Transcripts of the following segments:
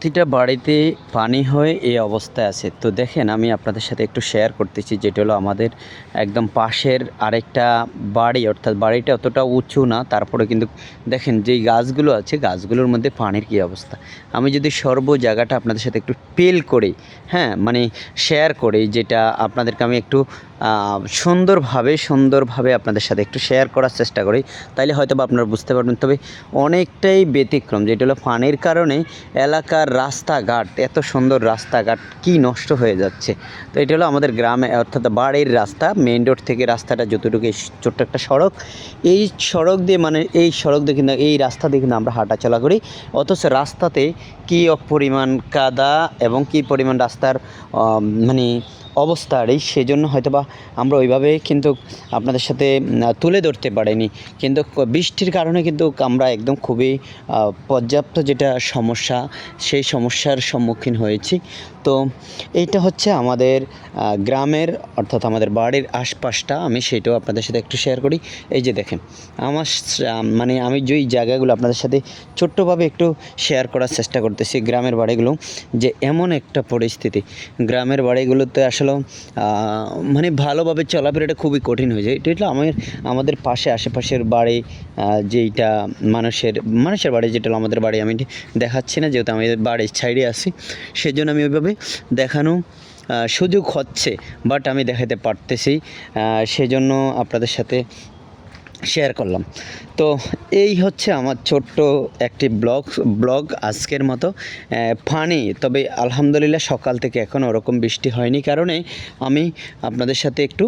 প্রতিটা বাড়িতে পানি হয়ে এই অবস্থায় আছে। তো দেখেন, আমি আপনাদের সাথে একটু শেয়ার করতেছি, যেটা হলো আমাদের একদম পাশের আরেকটা বাড়ি, অর্থাৎ বাড়িটা অতটা উঁচু না, তারপরে কিন্তু দেখেন যেই গাছগুলো আছে, গাছগুলোর মধ্যে পানির কী অবস্থা। আমি যদি সর্ব জায়গাটা আপনাদের সাথে একটু পেল করি হ্যাঁ মানে শেয়ার করি, যেটা আপনাদেরকে আমি একটু সুন্দরভাবে সুন্দরভাবে আপনাদের সাথে একটু শেয়ার করার চেষ্টা করি। তাইলে হয়তো বা আপনারা বুঝতে পারবেন। তবে অনেকটাই ব্যতিক্রম, যেটা হলো পানির কারণে এলাকার রাস্তাঘাট, এত সুন্দর রাস্তাঘাট কি নষ্ট হয়ে যাচ্ছে। তো এটা হলো আমাদের গ্রামে, অর্থাৎ বাড়ির রাস্তা মেইন রোড থেকে রাস্তাটা যতটুকু ছোট্ট একটা সড়ক, এই সড়ক দিয়ে মানে এই সড়ক দিয়ে কিন্তু, এই রাস্তা দিয়ে কিন্তু আমরা হাঁটাচলা করি। অথচ রাস্তাতে কী পরিমাণ কাদা এবং কী পরিমাণ রাস্তার মানে অবস্থা আর এই হয়তো বা আমরা ওইভাবে কিন্তু আপনাদের সাথে তুলে ধরতে পারিনি। কিন্তু বৃষ্টির কারণে কিন্তু আমরা একদম খুবই পর্যাপ্ত যেটা সমস্যা, সেই সমস্যার সম্মুখীন হয়েছি। তো এইটা হচ্ছে আমাদের গ্রামের অর্থাৎ আমাদের বাড়ির আশপাশটা। আমি সেটাও আপনাদের সাথে একটু শেয়ার করি। এই যে দেখেন, আমার মানে আমি যেই জায়গাগুলো আপনাদের সাথে ছোট্টভাবে একটু শেয়ার করার চেষ্টা করতেছি গ্রামের বাড়িগুলো, যে এমন একটা পরিস্থিতি। গ্রামের বাড়িগুলোতে আসলে আহ, মানে ভালোভাবে চলাফেরাটা খুবই কঠিন হয়ে যায়। এটা আমার আমাদের পাশে আশেপাশের বাড়ি যেইটা মানুষের মানুষের বাড়ি যেটা হলো আমাদের বাড়ি আমি দেখাচ্ছি না যেহেতু আমি বাড়ির সাইডে আছি সেজন্য আমি ওইভাবে দেখানো সুযোগ হচ্ছে বাট আমি দেখাতে পারতেছি। সেজন্য আপনাদের সাথে শেয়ার করলাম। তো এই হচ্ছে আমার ছোট্ট একটি ব্লগ ব্লগ আজকের মতো। ফানি তবে আলহামদুলিল্লাহ সকাল থেকে এখনও ওরকম বৃষ্টি হয়নি কারণে আমি আপনাদের সাথে একটু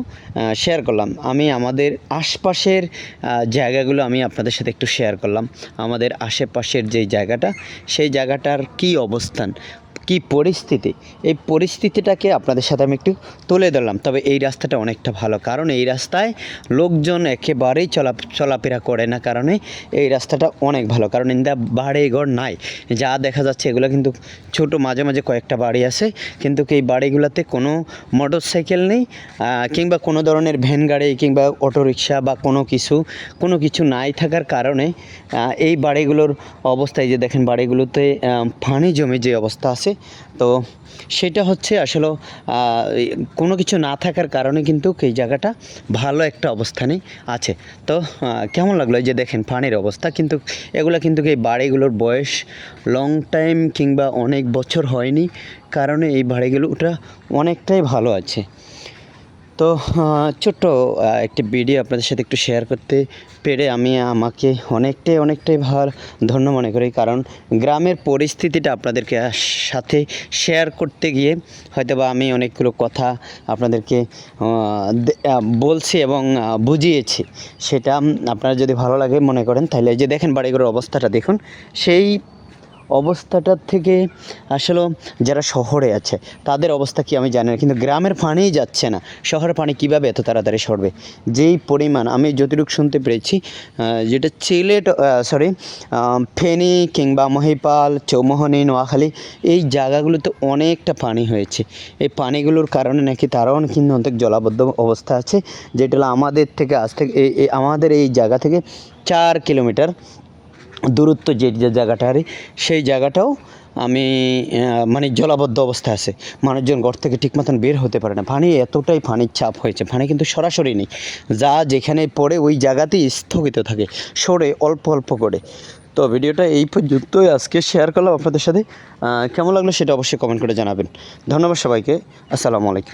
শেয়ার করলাম। আমি আমাদের আশপাশের জায়গাগুলো আমি আপনাদের সাথে একটু শেয়ার করলাম। আমাদের আশেপাশের যেই জায়গাটা, সেই জায়গাটার কি অবস্থান কি পরিস্থিতি? এই পরিস্থিতিটাকে আপনাদের সাথে আমি একটু তুলে ধরলাম। তবে এই রাস্তাটা অনেকটা ভালো। কারণ এই রাস্তায় লোকজন একেবারেই চলা, চলাফেরা করে না। কারণে এই রাস্তাটা অনেক ভালো। কারণ ইন্দা বাড়ি ঘর নাই। যা দেখা যাচ্ছে এগুলো কিন্তু ছোট, মাঝে মাঝে কয়েকটা বাড়ি আছে। কিন্তু এই বাড়িগুলোতে কোনো মোটর সাইকেল নেই কিংবা কোনো ধরনের ভ্যান গাড়ি কিংবা অটোরিকশা বা কোনো কিছু কোনো কিছু নাই থাকার কারণে এই বাড়িগুলোর অবস্থায় যে দেখেন বাড়িগুলোতে পানি জমে যে অবস্থা আছে তো সেটা হচ্ছে আসলে কোনো কিছু না থাকার কারণে কিন্তু এই জায়গাটা ভালো একটা অবস্থানে আছে। তো কেমন লাগল এই যে দেখেন পানির অবস্থা? কিন্তু এগুলো কিন্তু এই বাড়িগুলোর বয়স লং টাইম কিংবা অনেক বছর হয়নি, কারণে এই বাড়িগুলো ওটা অনেকটাই ভালো আছে। তো ছোট্ট একটি ভিডিও আপনাদের সাথে একটু শেয়ার করতে পেরে আমি আমাকে অনেকটাই অনেকটাই ভালো ধন্য মনে করি। কারণ গ্রামের পরিস্থিতিটা আপনাদেরকে সাথে শেয়ার করতে গিয়ে হয়তোবা আমি অনেকগুলো কথা আপনাদেরকে বলছি এবং বুঝিয়েছি। সেটা আপনারা যদি ভালো লাগে মনে করেন, তাহলে যে দেখেন বাড়িঘরের অবস্থাটা দেখুন, সেই অবস্থাটার থেকে আসলে যারা শহরে আছে, তাদের অবস্থা কি আমি জানি না, কিন্তু গ্রামের পানিই যাচ্ছে না। শহরের পানি কীভাবে এত তাড়াতাড়ি সরবে? যেই পরিমাণ আমি যতটুকু শুনতে পেরেছি যেটা চিলেট সরি ফেনী কিংবা মহিপাল, চৌমোহনী, নোয়াখালী, এই জায়গাগুলোতে অনেকটা পানি হয়েছে। এই পানিগুলোর কারণে নাকি তারাও কিন্তু অনেক জলাবদ্ধ অবস্থা আছে, যেটা আমাদের থেকে আজ থেকে আমাদের এই জায়গা থেকে চার কিলোমিটার দূরত্ব যে যে জায়গাটার সেই জায়গাটাও আমি মানে জলাবদ্ধ অবস্থায় আছে। মানুষজন ঘর থেকে ঠিক মতন বের হতে পারে না। পানি এতটাই পানির চাপ হয়েছে, পানি কিন্তু সরাসরি নেই। যা যেখানে পড়ে ওই জায়গাতেই স্থগিত থাকে, সরে অল্প অল্প করে। তো ভিডিওটা এই পর্যন্তই। আজকে শেয়ার করলাম আপনাদের সাথে। কেমন লাগল সেটা অবশ্যই কমেন্ট করে জানাবেন। ধন্যবাদ সবাইকে। আসসালামু আলাইকুম।